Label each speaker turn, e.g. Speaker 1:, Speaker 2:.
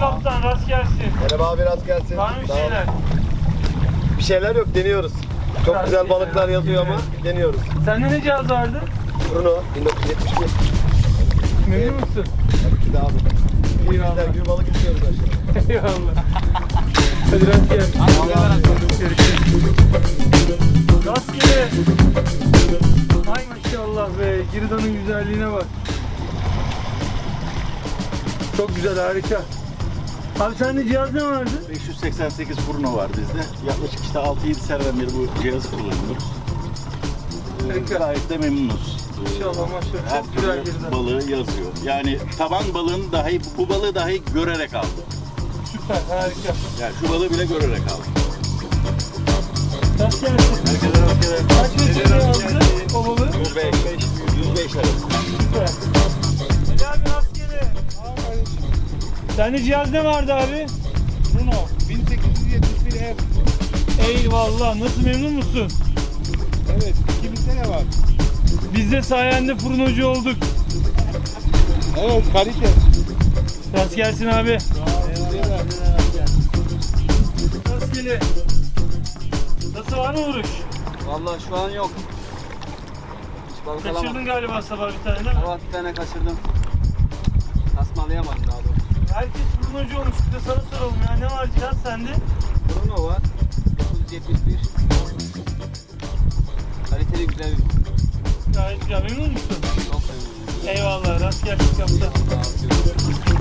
Speaker 1: Kaptan rast gelsin.
Speaker 2: Merhaba abi rast gelsin.
Speaker 1: Var mı bir şeyler?
Speaker 2: Bir şeyler yok deniyoruz. Çok
Speaker 1: Rast
Speaker 2: güzel balıklar yazıyor ama deniyoruz.
Speaker 1: Sende ne cihaz vardı?
Speaker 2: Bruno 1971.
Speaker 1: Memnun musun?
Speaker 2: Tabii ki de abi.
Speaker 1: Eyvallah.
Speaker 2: Bizler gibi balık istiyoruz aşağıda.
Speaker 1: Eyvallah. Hadi rast gelsin. Rastgele. Girda'nın güzelliğine bak. Çok güzel harika. Abi sende cihaz ne vardı?
Speaker 3: 588 Bruno var bizde. Yaklaşık işte 6-7 seneden beri bu cihazı kullanıyoruz. Ee,
Speaker 1: Harika.
Speaker 3: Gayet de memnunuz. Ee,
Speaker 1: Maşallah maşallah.
Speaker 3: Her
Speaker 1: Çok güzel
Speaker 3: türlü
Speaker 1: girdi.
Speaker 3: balığı yazıyor. Yani taban balığını dahi, bu balığı dahi görerek aldım.
Speaker 1: Süper harika.
Speaker 3: Yani şu balığı bile görerek aldım.
Speaker 1: Rast gelsin.
Speaker 3: Herkese rastgele.
Speaker 1: Kaç Sende cihaz ne vardı abi?
Speaker 4: Bruno 1871 F.
Speaker 1: Eyvallah. Nasıl memnun musun?
Speaker 4: Evet 2000 sene var.
Speaker 1: Biz de sayende fırınocu olduk.
Speaker 4: Evet kalite.
Speaker 1: Rast gelsin abi. Rastgele. Nasıl var mı vuruş?
Speaker 5: Vallahi şu an yok. Hiç balık alamadım.
Speaker 1: Kaçırdın galiba sabah bir tane değil mi?
Speaker 5: Sabah bir tane kaçırdım. Tasmalayamadım daha doğrusu.
Speaker 1: Herkes fırınocu olmuş. Bir de sana soralım ya. Ne var cihaz sende?
Speaker 5: Bruno var. 971. Kaliteli güzel bir balık.
Speaker 1: Gayet güzel. Memnun musun?
Speaker 5: Çok memnunum.
Speaker 1: Eyvallah. Rast gelsin.
Speaker 5: Sağ ol.